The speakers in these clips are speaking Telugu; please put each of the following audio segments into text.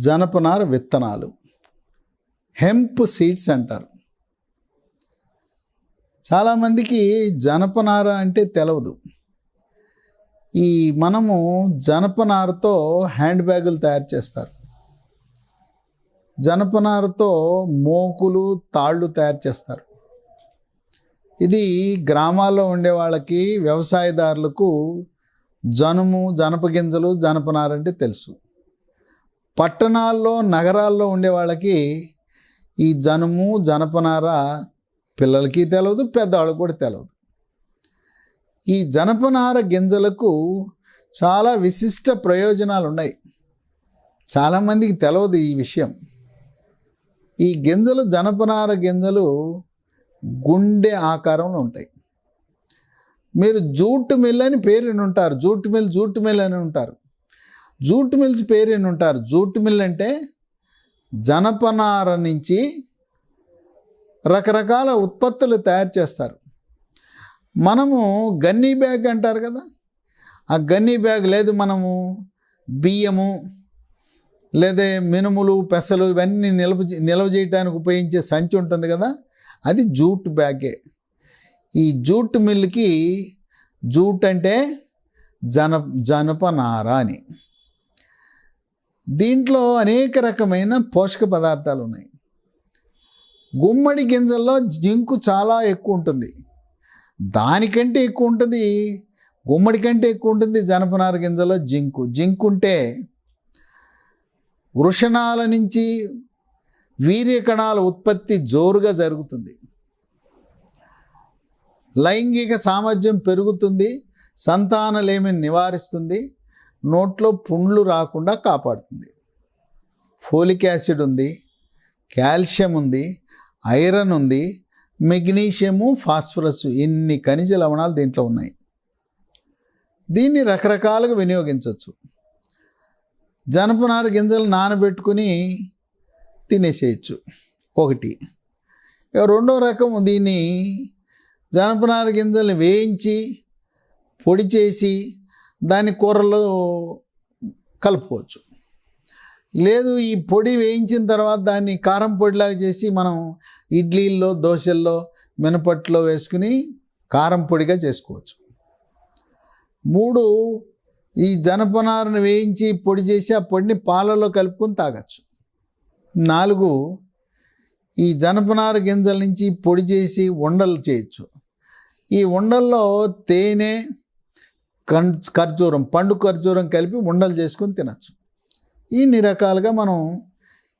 జనపనార విత్తనాలు. హెంప్ సీడ్స్ అంటారు. చాలామందికి జనపనార అంటే తెలవదు. ఈ మనము జనపనారతో హ్యాండ్ బ్యాగులు తయారు చేస్తారు. జనపనారతో మోకులు తాళ్ళు తయారు చేస్తారు. ఇది గ్రామాల్లో ఉండే వాళ్ళకి వ్యవసాయదారులకు జనుము జనప గింజలు జనపనార అంటే తెలుసు. పట్టణాల్లో నగరాల్లో ఉండే వాళ్ళకి ఈ జనుము జనపనార పిల్లలకి తెలవదు పెద్దవాళ్ళకి కూడా తెలవదు. ఈ జనపనార గింజలకు చాలా విశిష్ట ప్రయోజనాలు ఉన్నాయి చాలామందికి తెలవదు ఈ విషయం. ఈ గింజలు జనపనార గింజలు గుండె ఆకారంలో ఉంటాయి. మీరు జూట్ మిల్ అని పేరు ఉంటారు జూట్ మిల్ జూట్ మిల్ అని ఉంటారు. జూట్ మిల్స్ పేరు ఉంటారు. జూట్ మిల్ అంటే జనపనార నుంచి రకరకాల ఉత్పత్తులు తయారు చేస్తారు. మనము గన్నీ బ్యాగ్ అంటారు కదా? ఆ గన్నీ బ్యాగ్ లేదు మనము బియ్యము లేదా మినుములు పెసలు ఇవన్నీ నిల్వ నిల్వ చేయడానికి ఉపయోగించే సంచి ఉంటుంది కదా? అది జూట్ బ్యాగే. ఈ జూట్ మిల్కి జూట్ అంటే జన జనపనార అని. దీంట్లో అనేక రకమైన పోషక పదార్థాలు ఉన్నాయి. గుమ్మడి గింజల్లో జింకు చాలా ఎక్కువ ఉంటుంది. దానికంటే ఎక్కువ ఉంటుంది గుమ్మడి కంటే ఎక్కువ ఉంటుంది జనపనార గింజలో జింకు. జింకు ఉంటే వృషణాల నుంచి వీర్యకణాల ఉత్పత్తి జోరుగా జరుగుతుంది. లైంగిక సామర్థ్యం పెరుగుతుంది సంతానలేమిని నివారిస్తుంది నోట్లో పుండ్లు రాకుండా కాపాడుతుంది. ఫోలిక్ యాసిడ్ ఉంది కాల్షియం ఉంది ఐరన్ ఉంది మెగ్నీషియము ఫాస్ఫరస్ ఇన్ని ఖనిజ లవణాలు దీంట్లో ఉన్నాయి. దీన్ని రకరకాలుగా వినియోగించవచ్చు. జనపనార గింజలు నానబెట్టుకుని తినేసేయచ్చు. ఒకటి. రెండో రకం దీన్ని జనపనార గింజల్ని వేయించి పొడి చేసి దాని కూరలో కలుపుకోవచ్చు. లేదు ఈ పొడి వేయించిన తర్వాత దాన్ని కారం పొడిలాగా చేసి మనం ఇడ్లీల్లో దోశల్లో మినపట్లో వేసుకుని కారం పొడిగా చేసుకోవచ్చు. మూడు ఈ జనపనారను వేయించి పొడి చేసి ఆ పొడిని పాలలో కలుపుకొని తాగచ్చు. నాలుగు ఈ జనపనార గింజల నుంచి పొడి చేసి ఉండలు చేయొచ్చు. ఈ ఉండల్లో తేనె ఖర్జూరం పండు ఖర్జూరం కలిపి ఉండలు చేసుకొని తినచ్చు. ఇన్ని రకాలుగా మనం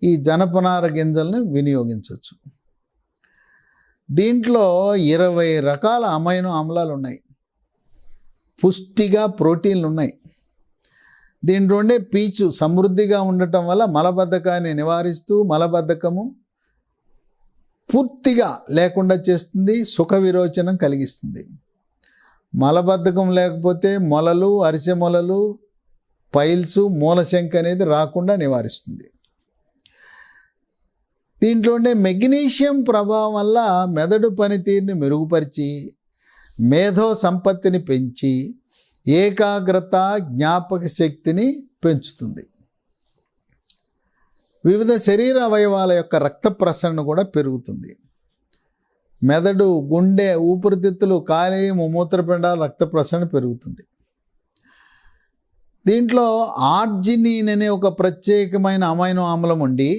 ఈ జనపనార గింజల్ని వినియోగించవచ్చు. దీంట్లో ఇరవై రకాల అమైనో ఆమ్లాలు ఉన్నాయి. పుష్టిగా ప్రోటీన్లు ఉన్నాయి. దీంట్లో ఉండే పీచు సమృద్ధిగా ఉండటం వల్ల మలబద్ధకాన్ని నివారిస్తూ మలబద్ధకము పూర్తిగా లేకుండా చేస్తుంది సుఖ విరోచనం కలిగిస్తుంది. మలబద్ధకం లేకపోతే మొలలు అరిసె మొలలు పైల్స్ మూలశంక అనేది రాకుండా నివారిస్తుంది. దీంట్లో ఉండే మెగ్నీషియం ప్రభావం వల్ల మెదడు పనితీరుని మెరుగుపరిచి మేధో సంపత్తిని పెంచి ఏకాగ్రత జ్ఞాపక శక్తిని పెంచుతుంది. వివిధ శరీర అవయవాల యొక్క రక్త ప్రసరణ కూడా పెరుగుతుంది. మెదడు గుండె ఊపిరితిత్తులు కాలేయము మూత్రపిండాల రక్త ప్రసరణ పెరుగుతుంది. దీంట్లో ఆర్జినిన్ అనే ఒక ప్రత్యేకమైన అమైనో ఆమ్లం ఉండి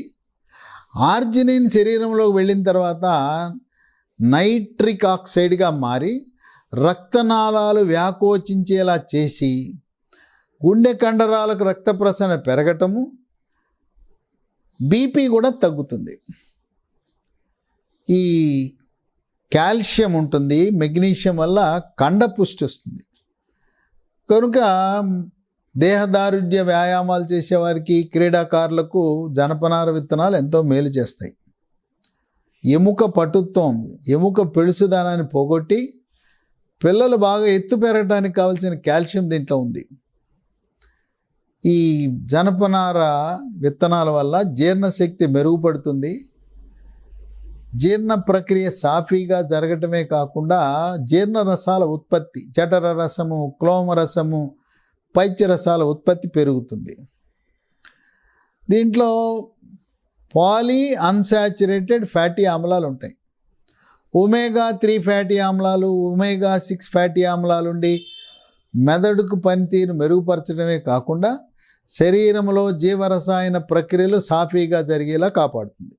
ఆర్జినిన్ శరీరంలోకి వెళ్ళిన తర్వాత నైట్రిక్ ఆక్సైడ్గా మారి రక్తనాళాలు వ్యాకోచించేలా చేసి గుండె కండరాలకు రక్త ప్రసరణ పెరగటము బీపీ కూడా తగ్గుతుంది. ఈ కాల్షియం ఉంటుంది మెగ్నీషియం వల్ల కండ పుష్టి వస్తుంది. కనుక దేహదారుఢ్య వ్యాయామాలు చేసేవారికి క్రీడాకారులకు జనపనార విత్తనాలు ఎంతో మేలు చేస్తాయి. ఎముక పటుత్వం ఎముక పెళుసుదనాన్ని పోగొట్టి పిల్లలు బాగా ఎత్తు పెరగడానికి కావాల్సిన కాల్షియం దీంట్లో ఉంది. ఈ జనపనార విత్తనాల వల్ల జీర్ణశక్తి మెరుగుపడుతుంది. జీర్ణ ప్రక్రియ సాఫీగా జరగటమే కాకుండా జీర్ణ రసాల ఉత్పత్తి జఠర రసము క్లోమ రసము పైత్య రసాల ఉత్పత్తి పెరుగుతుంది. దీంట్లో పాలీ అన్సాచురేటెడ్ ఫ్యాటీ ఆమ్లాలు ఉంటాయి. ఒమేగా త్రీ ఫ్యాటీ ఆమ్లాలు ఒమేగా సిక్స్ ఫ్యాటీ ఆమ్లాలు ఉండి మెదడుకు పనితీరు మెరుగుపరచడమే కాకుండా శరీరంలో జీవరసాయన ప్రక్రియలు సాఫీగా జరిగేలా కాపాడుతుంది.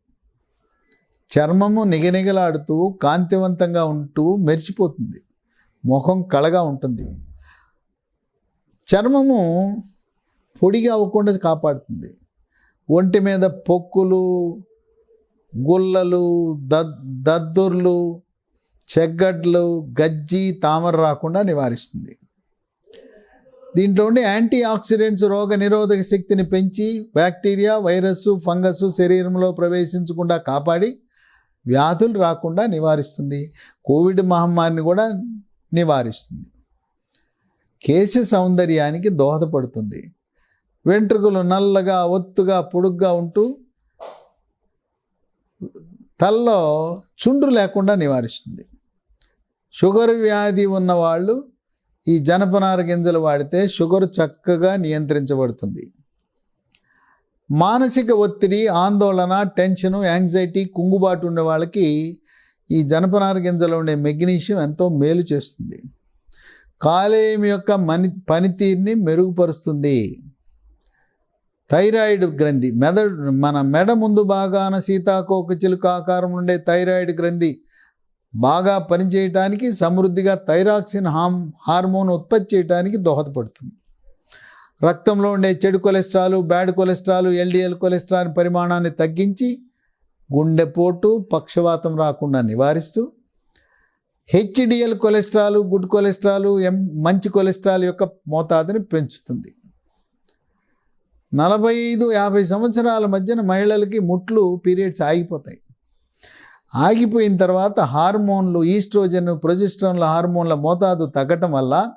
చర్మము నిగనిగలాడుతూ కాంతివంతంగా ఉంటూ మెరిచిపోతుంది. ముఖం కళగా ఉంటుంది. చర్మము పొడిగా అవ్వకుండా కాపాడుతుంది. ఒంటి మీద పొక్కులు గుల్లలు దద్ దద్దుర్లు చెగ్గడ్లు గజ్జి తామర రాకుండా నివారిస్తుంది. దీంట్లో ఉండే యాంటీ ఆక్సిడెంట్స్ రోగ నిరోధక శక్తిని పెంచి బ్యాక్టీరియా వైరస్ ఫంగస్ శరీరంలో ప్రవేశించకుండా కాపాడి వ్యాధులు రాకుండా నివారిస్తుంది. కోవిడ్ మహమ్మారిని కూడా నివారిస్తుంది. కేశ సౌందర్యానికి దోహదపడుతుంది. వెంట్రుకలు నల్లగా ఒత్తుగా పొడుగ్గా ఉంటూ తలలో చుండ్రు లేకుండా నివారిస్తుంది. షుగర్ వ్యాధి ఉన్నవాళ్ళు ఈ జనపనార గింజలు వాడితే షుగర్ చక్కగా నియంత్రించబడుతుంది. మానసిక ఒత్తిడి ఆందోళన టెన్షను యాంగ్జైటీ కుంగుబాటు ఉండే వాళ్ళకి ఈ జనపనార గింజలో ఉండే మెగ్నీషియం ఎంతో మేలు చేస్తుంది. కాలేయం యొక్క మని పనితీరుని మెరుగుపరుస్తుంది. థైరాయిడ్ గ్రంథి మెదడు మన మెడ ముందు భాగాన సీతాకోక చిలుక ఆకారం ఉండే థైరాయిడ్ గ్రంథి బాగా పనిచేయటానికి సమృద్ధిగా థైరాక్సిన్ హామ్ హార్మోన్ ఉత్పత్తి చేయడానికి దోహదపడుతుంది. రక్తంలో ఉండే చెడు cholesterol bad cholesterol LDL cholesterol పరిమాణాన్ని తగ్గించి గుండెపోటు పక్షవాతం రాకుండా నివారిస్తూ హెచ్డిఎల్ కొలెస్ట్రాల్ గుడ్ కొలెస్ట్రాల్ ఎం మంచి కొలెస్ట్రాల్ యొక్క మోతాదుని పెంచుతుంది. నలభై ఐదు యాభై సంవత్సరాల మధ్యన మహిళలకి ముట్లు పీరియడ్స్ ఆగిపోతాయి. ఆగిపోయిన తర్వాత హార్మోన్లు ఈస్ట్రోజన్ ప్రొజెస్ట్రాన్ల హార్మోన్ల మోతాదు తగ్గటం వల్ల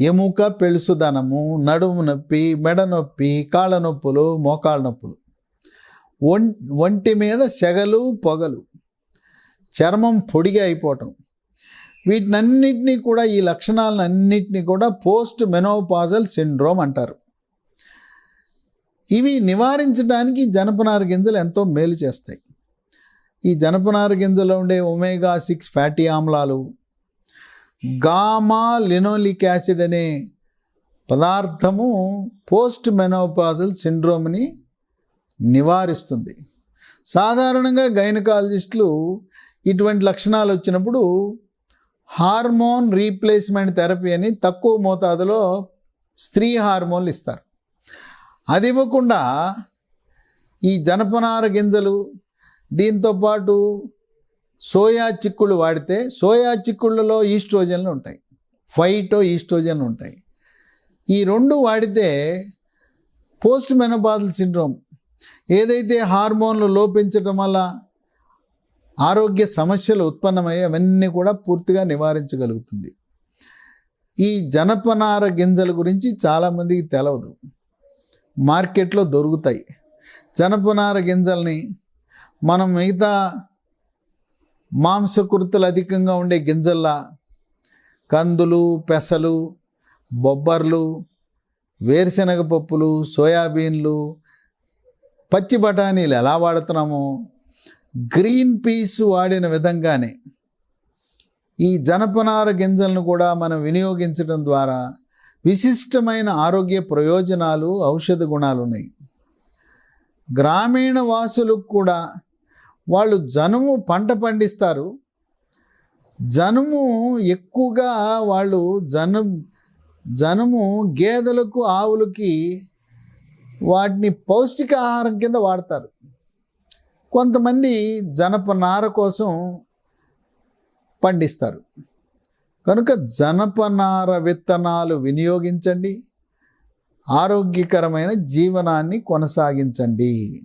ఎముక పెళుసుదనము నడుము నొప్పి మెడ నొప్పి కాళ్ళ నొప్పులు మోకాళ్ళ నొప్పులు. ఒం ఒంటి మీద సెగలు పొగలు. చర్మం పొడిగా అయిపోవటం. వీటినన్నిటినీ కూడా ఈ లక్షణాలను అన్నిటినీ కూడా పోస్ట్ మెనోపాజల్ సిండ్రోమ్ అంటారు. ఇవి నివారించడానికి జనపనార గింజలు ఎంతో మేలు చేస్తాయి. ఈ జనపనార గింజలో ఉండే ఒమేగా సిక్స్ ఫ్యాటీ ఆమ్లాలు గామా లినోలిక్ యాసిడ్ అనే పదార్థము పోస్ట్ మెనోపాజల్ సిండ్రోమ్ని నివారిస్తుంది. సాధారణంగా గైనకాలజిస్టులు ఇటువంటి లక్షణాలు వచ్చినప్పుడు హార్మోన్ రీప్లేస్మెంట్ థెరపీ అని తక్కువ మోతాదులో స్త్రీ హార్మోన్లు ఇస్తారు. అది ఇవ్వకుండా ఈ జనపనార గింజలు దీంతోపాటు సోయా చిక్కుళ్ళు వాడితే సోయా చిక్కుళ్ళలో ఈస్ట్రోజన్లు ఉంటాయి. ఫైటో ఈస్ట్రోజన్ ఉంటాయి. ఈ రెండు వాడితే పోస్ట్ మెనబాదల్ సిండ్రోమ్. ఏదైతే హార్మోన్లు లోపించడం వల్ల ఆరోగ్య సమస్యలు ఉత్పన్నమయ్యే అవన్నీ కూడా పూర్తిగా నివారించగలుగుతుంది. ఈ జనపనార గింజల గురించి చాలామందికి తెలవదు. మార్కెట్లో దొరుకుతాయి. జనపనార గింజల్ని మనం మిగతా మాంసకృతులు అధికంగా ఉండే గింజల్లా కందులు పెసలు బొబ్బర్లు వేరుశనగ పప్పులు సోయాబీన్లు పచ్చి బఠానీలు ఎలా వాడుతున్నామో గ్రీన్ పీస్ వాడిన విధంగానే ఈ జనపనార గింజలను కూడా మనం వినియోగించడం ద్వారా విశిష్టమైన ఆరోగ్య ప్రయోజనాలు ఔషధ గుణాలు ఉన్నాయి గ్రామీణ వాసులకు కూడా వాళ్ళు జనుము పంట పండిస్తారు. జనుము ఎక్కువగా వాళ్ళు జను జనుము గేదెలకు ఆవులకి వాటిని పౌష్టికాహారం కింద వాడతారు. కొంతమంది జనపనార కోసం పండిస్తారు. కనుక జనపనార విత్తనాలు వినియోగించండి. ఆరోగ్యకరమైన జీవనాన్ని కొనసాగించండి.